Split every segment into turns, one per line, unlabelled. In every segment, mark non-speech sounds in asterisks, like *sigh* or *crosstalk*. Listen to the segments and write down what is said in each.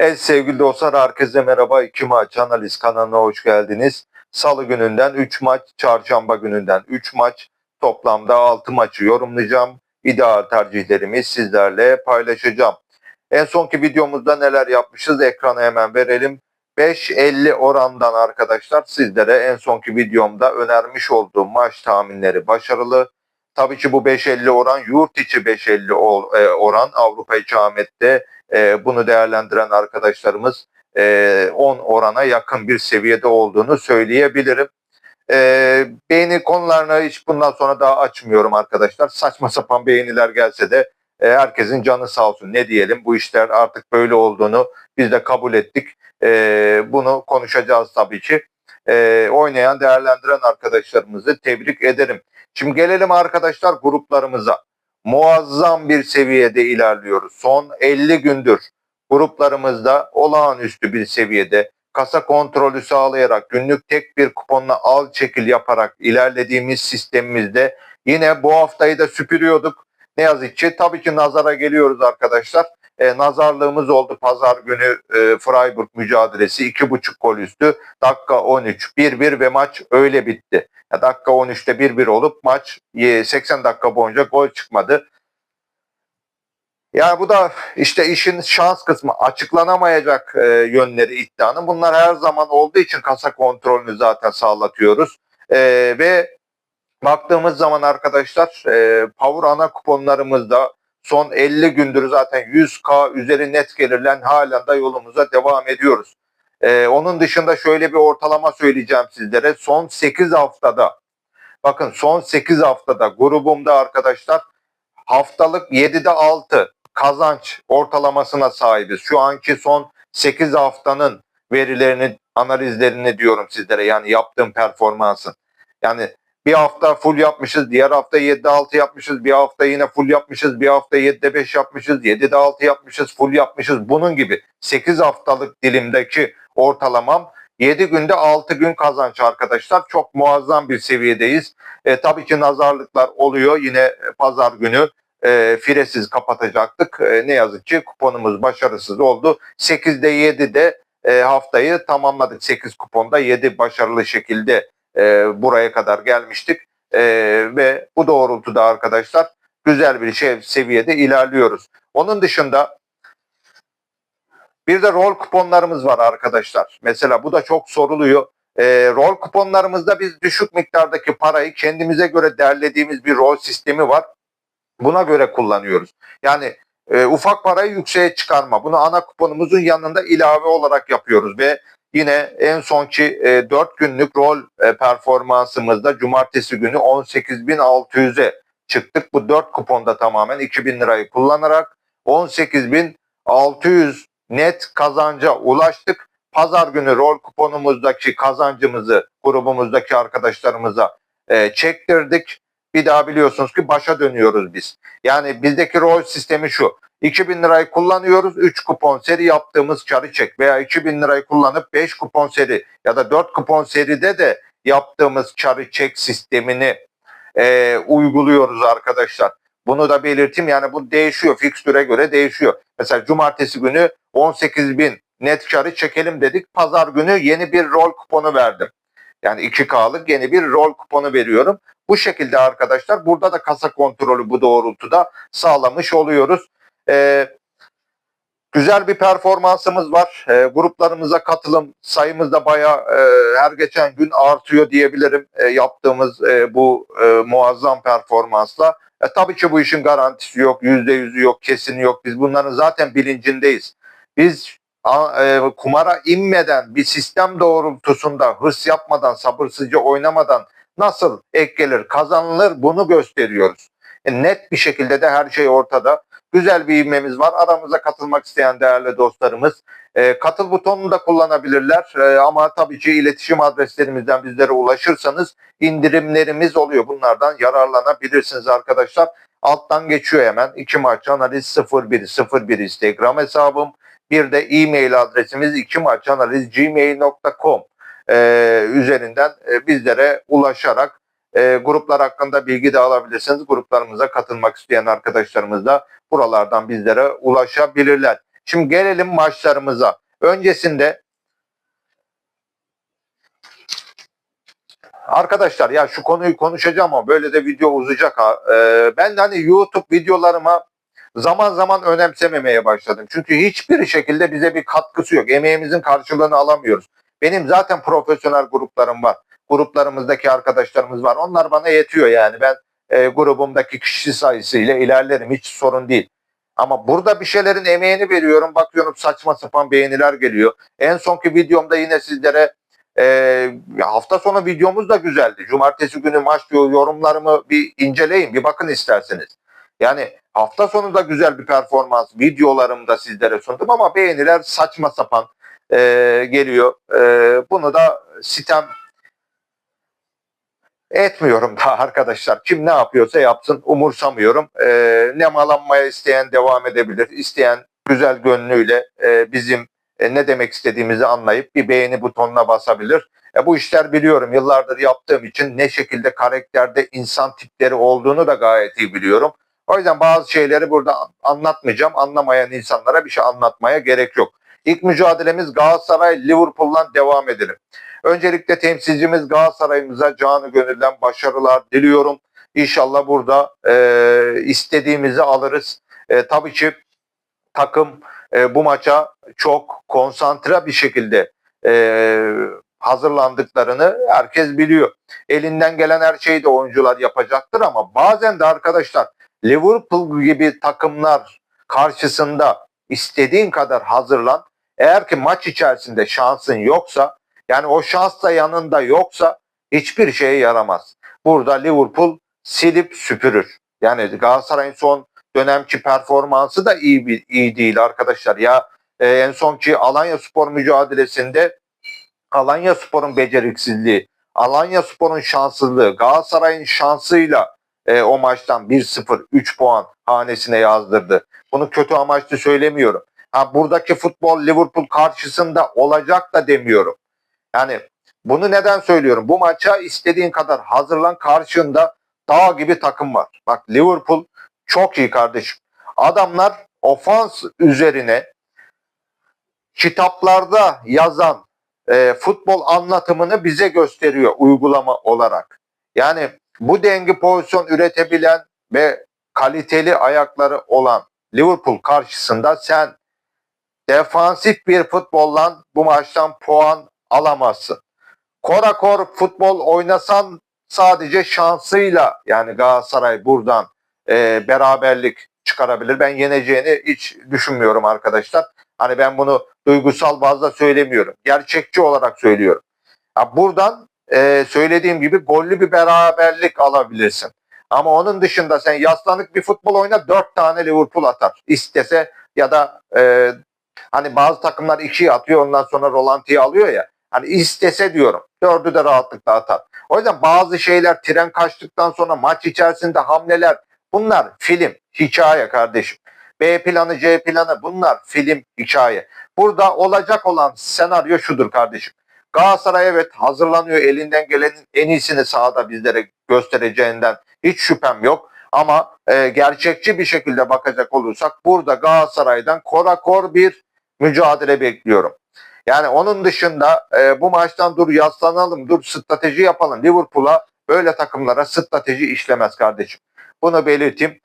Evet sevgili dostlar herkese merhaba. İki maç analiz kanalına hoş geldiniz. Salı gününden 3 maç, çarşamba gününden 3 maç, toplamda 6 maçı yorumlayacağım. İdeal tercihlerimi sizlerle paylaşacağım. En sonki videomuzda neler yapmışız ekrana hemen verelim. 5.50 orandan arkadaşlar sizlere en sonki videomda önermiş olduğum maç tahminleri başarılı. Tabii ki bu 5.50 oran yurt içi 5.50 ol- e, oran Avrupa içi Ahmet'te e, bunu değerlendiren arkadaşlarımız e, 10 orana yakın bir seviyede olduğunu söyleyebilirim. E, beğeni konularını hiç bundan sonra daha açmıyorum arkadaşlar. Saçma sapan beğeniler gelse de e, herkesin canı sağ olsun. Ne diyelim bu işler artık böyle olduğunu biz de kabul ettik. E, bunu konuşacağız tabii ki. E, oynayan, değerlendiren arkadaşlarımızı tebrik ederim. Şimdi gelelim arkadaşlar gruplarımıza muazzam bir seviyede ilerliyoruz. Son 50 gündür gruplarımızda olağanüstü bir seviyede kasa kontrolü sağlayarak günlük tek bir kuponla al çekil yaparak ilerlediğimiz sistemimizde yine bu haftayı da süpürüyorduk. Ne yazık ki tabii ki nazara geliyoruz arkadaşlar. E, nazarlığımız oldu pazar günü e, Freiburg mücadelesi 2.5 gol üstü dakika 13 1-1 ve maç öyle bitti. Ya dakika 13'te 1-1 olup maç e, 80 dakika boyunca gol çıkmadı. Yani bu da işte işin şans kısmı açıklanamayacak e, yönleri iddianın. Bunlar her zaman olduğu için kasa kontrolünü zaten sağlatıyoruz. E, ve baktığımız zaman arkadaşlar e, Power ana kuponlarımızda son 50 gündür zaten 100k üzeri net gelirlen halen de yolumuza devam ediyoruz. E, onun dışında şöyle bir ortalama söyleyeceğim sizlere. Son 8 haftada bakın son 8 haftada grubumda arkadaşlar haftalık 7'de 6 kazanç ortalamasına sahibiz. Şu anki son 8 haftanın verilerini, analizlerini diyorum sizlere. Yani yaptığım performansın. Yani bir hafta full yapmışız, diğer hafta 7'de 6 yapmışız, bir hafta yine full yapmışız, bir hafta 7'de 5 yapmışız, 7'de 6 yapmışız, full yapmışız. Bunun gibi 8 haftalık dilimdeki ortalamam 7 günde 6 gün kazanç arkadaşlar. Çok muazzam bir seviyedeyiz. E, tabii ki nazarlıklar oluyor. Yine pazar günü e, firesiz kapatacaktık. E, ne yazık ki kuponumuz başarısız oldu. 8'de 7'de e, haftayı tamamladık. 8 kuponda 7 başarılı şekilde e, buraya kadar gelmiştik. E, ve bu doğrultuda arkadaşlar güzel bir şey seviyede ilerliyoruz. Onun dışında bir de rol kuponlarımız var arkadaşlar. Mesela bu da çok soruluyor. E, rol kuponlarımızda biz düşük miktardaki parayı kendimize göre derlediğimiz bir rol sistemi var. Buna göre kullanıyoruz. Yani e, ufak parayı yükseğe çıkarma. Bunu ana kuponumuzun yanında ilave olarak yapıyoruz ve yine en sonki e, 4 günlük rol e, performansımızda cumartesi günü 18.600'e çıktık. Bu 4 kuponda tamamen 2000 lirayı kullanarak 18.600 net kazanca ulaştık. Pazar günü rol kuponumuzdaki kazancımızı grubumuzdaki arkadaşlarımıza e, çektirdik. Bir daha biliyorsunuz ki başa dönüyoruz biz. Yani bizdeki rol sistemi şu. 2000 lirayı kullanıyoruz. 3 kupon seri yaptığımız karı çek veya 2000 lirayı kullanıp 5 kupon seri ya da 4 kupon seride de yaptığımız karı çek sistemini e, uyguluyoruz arkadaşlar. Bunu da belirteyim yani bu değişiyor. Fikstüre göre değişiyor. Mesela cumartesi günü 18 bin net karı çekelim dedik. Pazar günü yeni bir rol kuponu verdim. Yani 2K'lık yeni bir rol kuponu veriyorum. Bu şekilde arkadaşlar burada da kasa kontrolü bu doğrultuda sağlamış oluyoruz. Ee, güzel bir performansımız var. Ee, gruplarımıza katılım sayımız da bayağı e, her geçen gün artıyor diyebilirim e, yaptığımız e, bu e, muazzam performansla. E, tabii ki bu işin garantisi yok, yüzde yüzü yok, kesini yok. Biz bunların zaten bilincindeyiz. Biz e, kumara inmeden bir sistem doğrultusunda hırs yapmadan, sabırsızca oynamadan nasıl ek gelir kazanılır bunu gösteriyoruz. E, net bir şekilde de her şey ortada. Güzel bir ivmemiz var. Aramıza katılmak isteyen değerli dostlarımız e, katıl butonunu da kullanabilirler. E, ama tabii ki iletişim adreslerimizden bizlere ulaşırsanız indirimlerimiz oluyor. Bunlardan yararlanabilirsiniz arkadaşlar. Alttan geçiyor hemen. iki maç analiz 01 01 Instagram hesabım. Bir de e-mail adresimiz iki maç analiz gmail.com e, üzerinden e, bizlere ulaşarak e, gruplar hakkında bilgi de alabilirsiniz. Gruplarımıza katılmak isteyen arkadaşlarımız da buralardan bizlere ulaşabilirler. Şimdi gelelim maçlarımıza. Öncesinde Arkadaşlar ya şu konuyu konuşacağım ama böyle de video uzayacak ha. Ee, ben de hani YouTube videolarıma zaman zaman önemsememeye başladım. Çünkü hiçbir şekilde bize bir katkısı yok. Emeğimizin karşılığını alamıyoruz. Benim zaten profesyonel gruplarım var. Gruplarımızdaki arkadaşlarımız var. Onlar bana yetiyor yani. Ben e, grubumdaki kişi sayısıyla ilerlerim. Hiç sorun değil. Ama burada bir şeylerin emeğini veriyorum. Bakıyorum saçma sapan beğeniler geliyor. En sonki videomda yine sizlere e, hafta sonu videomuz da güzeldi. Cumartesi günü maç yorumlarımı bir inceleyin, bir bakın isterseniz. Yani hafta sonu da güzel bir performans videolarımda sizlere sundum ama beğeniler saçma sapan e, geliyor. E, bunu da sitem etmiyorum da arkadaşlar. Kim ne yapıyorsa yapsın umursamıyorum. E, nemalanmaya isteyen devam edebilir. İsteyen güzel gönlüyle e, bizim e, ne demek istediğimizi anlayıp bir beğeni butonuna basabilir. E, bu işler biliyorum yıllardır yaptığım için ne şekilde karakterde insan tipleri olduğunu da gayet iyi biliyorum. O yüzden bazı şeyleri burada anlatmayacağım. Anlamayan insanlara bir şey anlatmaya gerek yok. İlk mücadelemiz Galatasaray Liverpool'dan devam edelim. Öncelikle temsilcimiz Galatasaray'ımıza canı gönülden başarılar diliyorum. İnşallah burada e, istediğimizi alırız. E, tabii ki takım e, bu maça çok konsantre bir şekilde e, hazırlandıklarını herkes biliyor. Elinden gelen her şeyi de oyuncular yapacaktır ama bazen de arkadaşlar Liverpool gibi takımlar karşısında istediğin kadar hazırlan. Eğer ki maç içerisinde şansın yoksa yani o şans da yanında yoksa hiçbir şeye yaramaz. Burada Liverpool silip süpürür. Yani Galatasaray'ın son dönemki performansı da iyi bir iyi değil arkadaşlar. Ya e, en sonki Alanya Spor mücadelesinde Alanya Spor'un beceriksizliği, Alanya Spor'un şanssızlığı, Galatasaray'ın şansıyla e, o maçtan 1-0 3 puan hanesine yazdırdı. Bunu kötü amaçlı söylemiyorum. Ha, buradaki futbol Liverpool karşısında olacak da demiyorum. Yani bunu neden söylüyorum? Bu maça istediğin kadar hazırlan karşında dağ gibi takım var. Bak Liverpool çok iyi kardeşim. Adamlar ofans üzerine kitaplarda yazan e, futbol anlatımını bize gösteriyor uygulama olarak. Yani bu dengi pozisyon üretebilen ve kaliteli ayakları olan Liverpool karşısında sen defansif bir futbolla bu maçtan puan alamazsın. Korakor futbol oynasan sadece şansıyla yani Galatasaray buradan e, beraberlik çıkarabilir. Ben yeneceğini hiç düşünmüyorum arkadaşlar. Hani ben bunu duygusal bazda söylemiyorum. Gerçekçi olarak söylüyorum. Ya buradan e, söylediğim gibi gollü bir beraberlik alabilirsin. Ama onun dışında sen yaslanık bir futbol oyna dört tane Liverpool atar. İstese ya da e, hani bazı takımlar iki atıyor ondan sonra rolantiyi alıyor ya. Hani istese diyorum. Dördü de rahatlıkla atar. O yüzden bazı şeyler tren kaçtıktan sonra maç içerisinde hamleler bunlar film, hikaye kardeşim. B planı, C planı bunlar film, hikaye. Burada olacak olan senaryo şudur kardeşim. Galatasaray evet hazırlanıyor elinden gelenin en iyisini sahada bizlere göstereceğinden hiç şüphem yok. Ama e, gerçekçi bir şekilde bakacak olursak burada Galatasaray'dan korakor bir mücadele bekliyorum. Yani onun dışında e, bu maçtan dur yaslanalım, dur strateji yapalım. Liverpool'a böyle takımlara strateji işlemez kardeşim. Bunu belirteyim.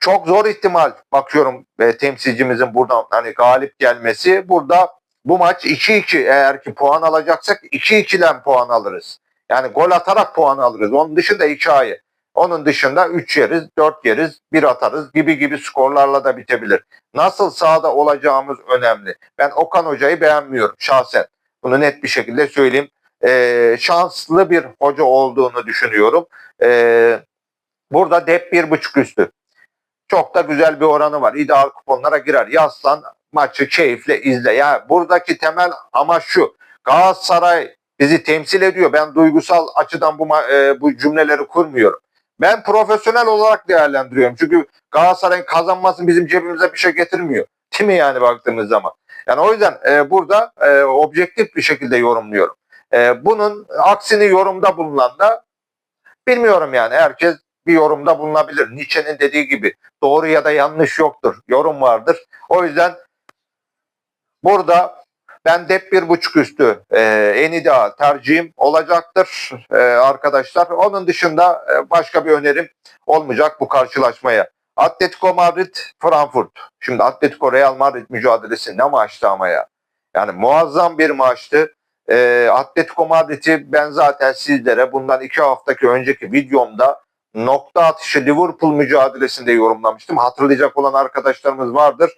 Çok zor ihtimal bakıyorum e, temsilcimizin buradan hani galip gelmesi. Burada bu maç 2-2 eğer ki puan alacaksak 2-2'den puan alırız. Yani gol atarak puan alırız. Onun dışında hikaye. Onun dışında 3 yeriz, 4 yeriz, 1 atarız gibi gibi skorlarla da bitebilir. Nasıl sahada olacağımız önemli. Ben Okan Hoca'yı beğenmiyorum şahsen. Bunu net bir şekilde söyleyeyim. Ee, şanslı bir hoca olduğunu düşünüyorum. Ee, burada dep 1.5 üstü. Çok da güzel bir oranı var. İdeal kuponlara girer. Yaslan maçı keyifle izle. Ya buradaki temel amaç şu. Galatasaray bizi temsil ediyor. Ben duygusal açıdan bu e, bu cümleleri kurmuyorum. Ben profesyonel olarak değerlendiriyorum. Çünkü Galatasaray'ın kazanması bizim cebimize bir şey getirmiyor. Değil mi yani baktığımız zaman? Yani o yüzden e, burada e, objektif bir şekilde yorumluyorum. E, bunun aksini yorumda bulunan da bilmiyorum yani. Herkes bir yorumda bulunabilir. Nietzsche'nin dediği gibi doğru ya da yanlış yoktur. Yorum vardır. O yüzden burada ben dep bir buçuk üstü e, en ideal tercihim olacaktır e, arkadaşlar. Onun dışında e, başka bir önerim olmayacak bu karşılaşmaya. Atletico Madrid Frankfurt. Şimdi Atletico Real Madrid mücadelesi ne maçtı ama ya. Yani muazzam bir maçtı. E, Atletico Madrid'i ben zaten sizlere bundan iki haftaki önceki videomda nokta atışı Liverpool mücadelesinde yorumlamıştım. Hatırlayacak olan arkadaşlarımız vardır.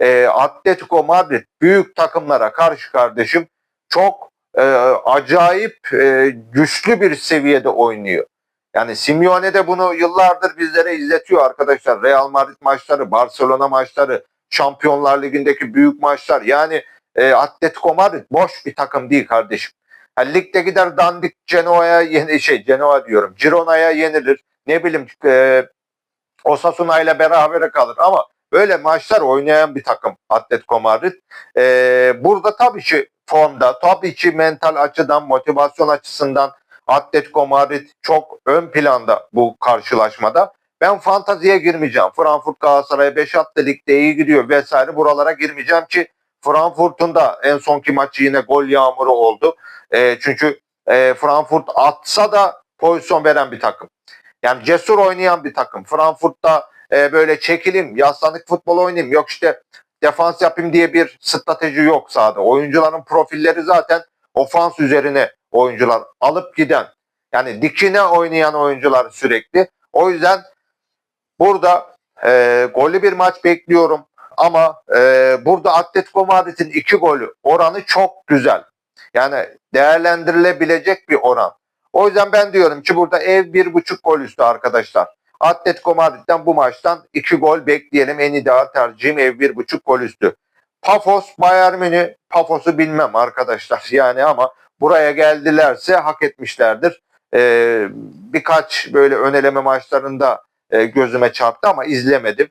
E, Atletico Madrid büyük takımlara karşı kardeşim çok e, acayip e, güçlü bir seviyede oynuyor. Yani Simeone de bunu yıllardır bizlere izletiyor arkadaşlar. Real Madrid maçları, Barcelona maçları, Şampiyonlar Ligi'ndeki büyük maçlar. Yani e, Atletico Madrid boş bir takım değil kardeşim. Yani ligde gider dandik Genoa'ya yeni şey Genoa diyorum. Girona'ya yenilir. Ne bileyim e, Osasuna ile berabere kalır ama böyle maçlar oynayan bir takım Atletico Madrid. E, burada tabii ki formda, tabii ki mental açıdan, motivasyon açısından Atletico Madrid çok ön planda bu karşılaşmada. Ben fantaziye girmeyeceğim. Frankfurt Galatasaray'a 5 attı ligde iyi gidiyor vesaire buralara girmeyeceğim ki Frankfurt'un da en sonki maçı yine gol yağmuru oldu. E, çünkü e, Frankfurt atsa da pozisyon veren bir takım. Yani cesur oynayan bir takım. Frankfurt'ta e, böyle çekileyim, yaslanık futbol oynayayım. Yok işte defans yapayım diye bir strateji yok sahada. Oyuncuların profilleri zaten ofans üzerine oyuncular alıp giden. Yani dikine oynayan oyuncular sürekli. O yüzden burada e, gollü bir maç bekliyorum. Ama e, burada Atletico Madrid'in iki golü oranı çok güzel. Yani değerlendirilebilecek bir oran. O yüzden ben diyorum ki burada ev bir buçuk gol üstü arkadaşlar. Atletico Madrid'den bu maçtan iki gol bekleyelim. En ideal tercihim ev bir buçuk gol üstü. Pafos Bayern Münih Pafos'u bilmem arkadaşlar *laughs* yani ama buraya geldilerse hak etmişlerdir. Ee, birkaç böyle öneleme maçlarında e, gözüme çarptı ama izlemedim.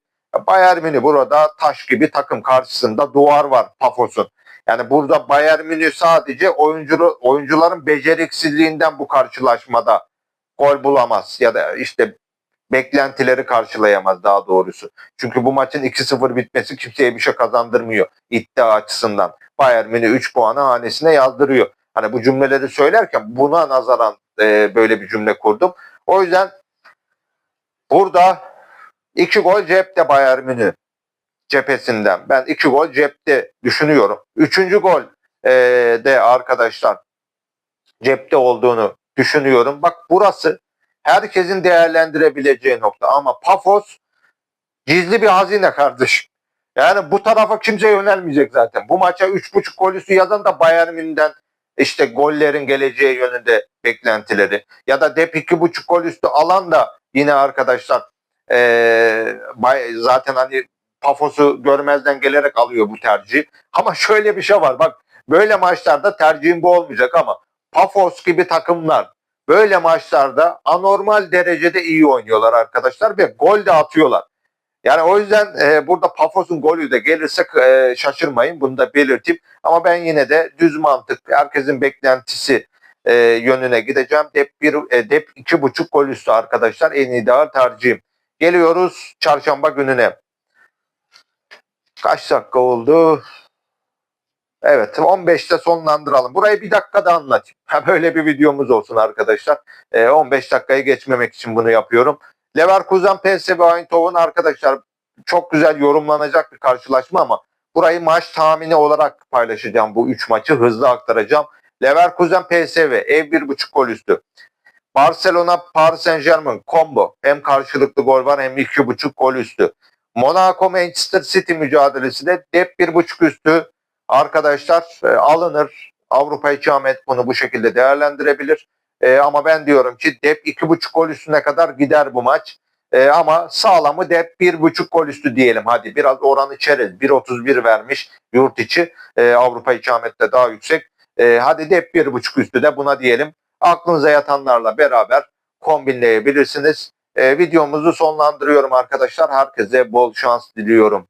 Bayern Münih burada taş gibi takım karşısında duvar var Pafos'un. Yani burada Bayern Münih sadece oyuncu, oyuncuların beceriksizliğinden bu karşılaşmada gol bulamaz ya da işte beklentileri karşılayamaz daha doğrusu. Çünkü bu maçın 2-0 bitmesi kimseye bir şey kazandırmıyor iddia açısından. Bayern Münih 3 puanı hanesine yazdırıyor. Hani bu cümleleri söylerken buna nazaran e, böyle bir cümle kurdum. O yüzden burada iki gol cepte Bayern Münih cephesinden. Ben iki gol cepte düşünüyorum. Üçüncü gol e, de arkadaşlar cepte olduğunu düşünüyorum. Bak burası herkesin değerlendirebileceği nokta ama Pafos gizli bir hazine kardeşim. Yani bu tarafa kimse yönelmeyecek zaten. Bu maça 3.5 gol üstü yazan da Bayern Münih'den işte gollerin geleceği yönünde beklentileri. Ya da dep 2.5 gol üstü alan da yine arkadaşlar ee, zaten hani Pafos'u görmezden gelerek alıyor bu tercih. Ama şöyle bir şey var bak böyle maçlarda tercihim bu olmayacak ama Pafos gibi takımlar böyle maçlarda anormal derecede iyi oynuyorlar arkadaşlar ve gol de atıyorlar. Yani o yüzden e, burada Pafos'un golü de gelirse e, şaşırmayın bunu da belirteyim. Ama ben yine de düz mantık herkesin beklentisi e, yönüne gideceğim. Dep bir e, dep iki buçuk gol üstü arkadaşlar en ideal tercihim. Geliyoruz çarşamba gününe. Kaç dakika oldu? Evet 15'te sonlandıralım. Burayı bir dakikada anlatayım. Böyle bir videomuz olsun arkadaşlar. E, 15 dakikayı geçmemek için bunu yapıyorum. Leverkusen PSV Eindhoven arkadaşlar çok güzel yorumlanacak bir karşılaşma ama burayı maç tahmini olarak paylaşacağım. Bu 3 maçı hızlı aktaracağım. Leverkusen PSV ev 1.5 gol üstü. Barcelona Paris Saint Germain combo. Hem karşılıklı gol var hem 2.5 gol üstü. Monaco Manchester City mücadelesi de dep 1.5 üstü arkadaşlar e, alınır. Avrupa ikamet bunu bu şekilde değerlendirebilir. E, ama ben diyorum ki dep 2.5 gol üstüne kadar gider bu maç. E, ama sağlamı dep 1.5 gol üstü diyelim hadi. Biraz oranı çerez. 1.31 vermiş yurt içi. E, Avrupa ikamette daha yüksek. E, hadi dep 1.5 üstü de buna diyelim. Aklınıza yatanlarla beraber kombinleyebilirsiniz. E, videomuzu sonlandırıyorum arkadaşlar. Herkese bol şans diliyorum.